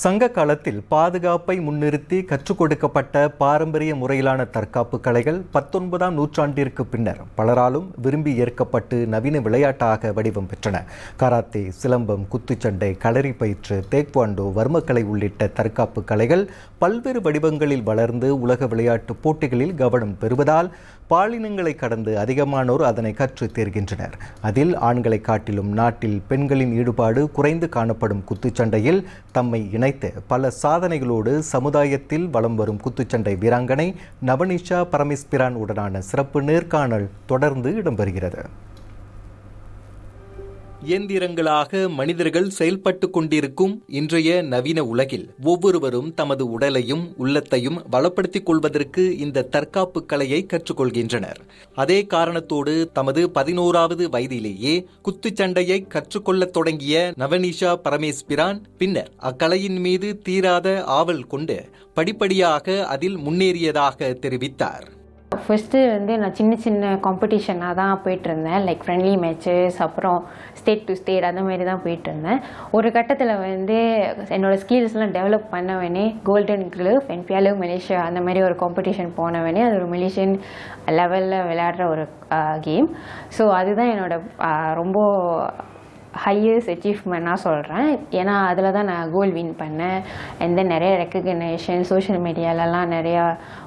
சங்க காலத்தில் பாதுகாப்பை முன்னிறுத்தி கற்றுக் கொடுக்கப்பட்ட பாரம்பரிய முறையிலான தற்காப்பு கலைகள் பத்தொன்பதாம் நூற்றாண்டிற்கு பின்னர் பலராலும் விரும்பி ஏற்கப்பட்டு நவீன விளையாட்டாக வடிவம் பெற்றன. கராத்தே சிலம்பம் குத்துச்சண்டை களரி பயிற்று தேக்வாண்டோ வர்மக்கலை உள்ளிட்ட தற்காப்பு கலைகள் பல்வேறு வடிவங்களில் வளர்ந்து உலக விளையாட்டு போட்டிகளில் கவனம் பெறுவதால் பாலினங்களை கடந்து அதிகமானோர் அதனை கற்றுத் தேர்கின்றனர். அதில் ஆண்களை காட்டிலும் நாட்டில் பெண்களின் ஈடுபாடு குறைந்து காணப்படும் குத்துச்சண்டையில் தம்மை இணைத்து பல சாதனைகளோடு சமுதாயத்தில் வலம் வரும் குத்துச்சண்டை வீராங்கனை நவனிஷா பரமேஸ்பிரான் உடனான சிறப்பு நேர்காணல் தொடர்ந்து இடம்பெறுகிறது. இயந்திரங்களாக மனிதர்கள் செயல்பட்டு கொண்டிருக்கும் இன்றைய நவீன உலகில் ஒவ்வொருவரும் தமது உடலையும் உள்ளத்தையும் வளப்படுத்திக் கொள்வதற்கு இந்த தற்காப்பு கலையை கற்றுக்கொள்கின்றனர். அதே காரணத்தோடு தமது பதினோராவது வயதிலேயே குத்துச்சண்டையை கற்றுக்கொள்ளத் தொடங்கிய நவனிஷா பரமேஸ்பிரான் பின்னர் அக்கலையின் மீது தீராத ஆவல் கொண்டு படிப்படியாக அதில் முன்னேறியதாக தெரிவித்தார். ஃபஸ்ட்டு வந்து நான் சின்ன சின்ன காம்படிஷனாக தான் போயிட்டுருந்தேன். லைக் ஃப்ரெண்ட்லி மேட்சஸ் அப்புறம் ஸ்டேட் டு ஸ்டேட் அந்த மாதிரி தான் போயிட்டுருந்தேன். ஒரு கட்டத்தில் வந்து என்னோட ஸ்கில்ஸ்லாம் டெவலப் பண்ணவனே கோல்டன் க்ளவ் அண்ட் பியாலோ மலேசியா அந்த மாதிரி ஒரு காம்படிஷன் போனவனே அது ஒரு மலேசியன் லெவலில் விளையாடுற ஒரு கேம் ஸோ அதுதான் என்னோட ரொம்ப ஹையஸ்ட் அச்சீவ்மெண்ட்டாக சொல்கிறேன் ஏன்னா அதில் தான் நான் கோல் வின் பண்ணேன். அண்ட் தென் நிறைய ரெக்கக்னேஷன் சோஷியல் மீடியாலலாம் நிறையா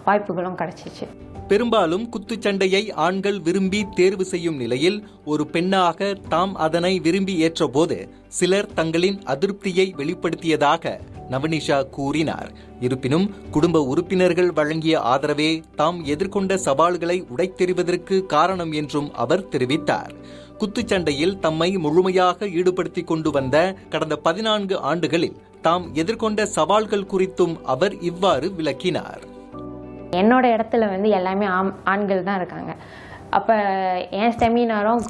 வாய்ப்புகளும் கிடச்சிச்சு. பெரும்பாலும் குத்துச்சண்டையை ஆண்கள் விரும்பி தேர்வு செய்யும் நிலையில் ஒரு பெண்ணாக தாம் அதனை விரும்பி ஏற்றபோது சிலர் தங்களின் அதிருப்தியை வெளிப்படுத்தியதாக நவனிஷா கூறினார். இருப்பினும் குடும்ப உறுப்பினர்கள் வழங்கிய ஆதரவே தாம் எதிர்கொண்ட சவால்களை உடைத்தெறிவதற்கு காரணம் என்றும் அவர் தெரிவித்தார். குத்துச்சண்டையில் தம்மை முழுமையாக ஈடுபடுத்தி கொண்டு வந்த கடந்த பதினான்கு ஆண்டுகளில் தாம் எதிர்கொண்ட சவால்கள் குறித்தும் அவர் இவ்வாறு விளக்கினார். என்னோட இடத்துல வந்து எல்லாமே ஆம் ஆண்கள் தான் இருக்காங்க. அப்போ என் ஸ்டெமினாரும்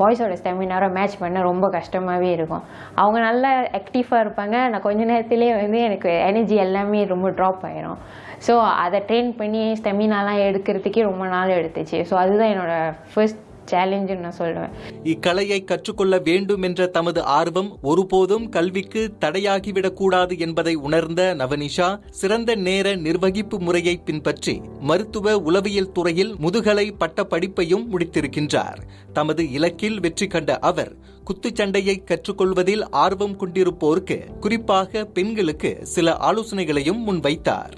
பாய்ஸோட ஸ்டெமினாரும் மேட்ச் பண்ண ரொம்ப கஷ்டமாகவே இருக்கும். அவங்க நல்லா ஆக்டிவாக இருப்பாங்க. நான் கொஞ்ச நேரத்திலே வந்து எனக்கு எனர்ஜி எல்லாமே ரொம்ப ட்ராப் ஆயிரும். ஸோ அதை ட்ரெயின் பண்ணி ஸ்டெமினாலாம் எடுக்கிறதுக்கே ரொம்ப நாள் எடுத்துச்சு. ஸோ அதுதான் என்னோட ஃபர்ஸ்ட் சேலஞ்சுன்னு நான் சொல்லுவேன். இக்கலையை கற்றுக்கொள்ள வேண்டும் என்ற தமது ஆர்வம் ஒருபோதும் கல்விக்கு தடையாகிவிடக்கூடாது என்பதை உணர்ந்த நவனிஷா சிறந்த நேர நிர்வகிப்பு முறையை பின்பற்றி மருத்துவ உளவியல் துறையில் முதுகலை பட்ட படிப்பையும் முடித்திருக்கின்றார். தமது இலக்கில் வெற்றி கண்ட அவர் குத்துச்சண்டையை கற்றுக்கொள்வதில் ஆர்வம் கொண்டிருப்போருக்கு குறிப்பாக பெண்களுக்கு சில ஆலோசனைகளையும் முன்வைத்தார்.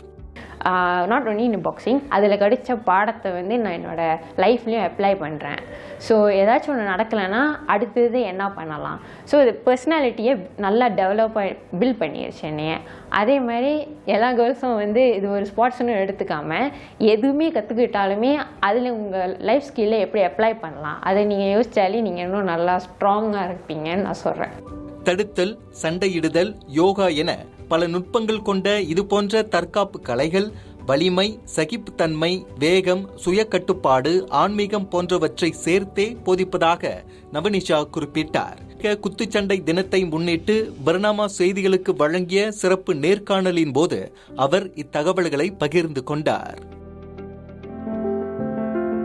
நாட் ஒன்லி இன் பாக்ஸிங் அதில் கிடைச்ச பாடத்தை வந்து நான் என்னோடய லைஃப்லேயும் அப்ளை பண்ணுறேன் ஸோ ஏதாச்சும் ஒன்று நடக்கலைன்னா அடுத்தது என்ன பண்ணலாம்? ஸோ இது பர்சனாலிட்டியை நல்லா டெவலப் பில்ட் பண்ணிடுச்சு என்னைய. அதே மாதிரி எல்லா கேர்ள்ஸும் வந்து இது ஒரு ஸ்போர்ட்ஸ்னு எடுத்துக்காமல் எதுவுமே கற்றுக்கிட்டாலுமே அதில் உங்கள் லைஃப் ஸ்கில்லை எப்படி அப்ளை பண்ணலாம்? அதை நீங்கள் யோசித்தாலே நீங்கள் இன்னும் நல்லா ஸ்ட்ராங்காக இருப்பீங்கன்னு நான் சொல்கிறேன் தடுத்தல் சண்டையிடுதல் யோகா என பல நுட்பங்கள் கொண்ட இது போன்ற தற்காப்பு கலைகள் வலிமை சகிப்புத்தன்மை வேகம் சுய கட்டுப்பாடு ஆன்மீகம் போன்றவற்றை சேர்த்தே போதிப்பதாக நவனிஷா குறிப்பிட்டார். குத்துச்சண்டை தினத்தை முன்னிட்டு பர்னாமா செய்திகளுக்கு வழங்கிய சிறப்பு நேர்காணலின் போது அவர் இத்தகவல்களை பகிர்ந்து கொண்டார்.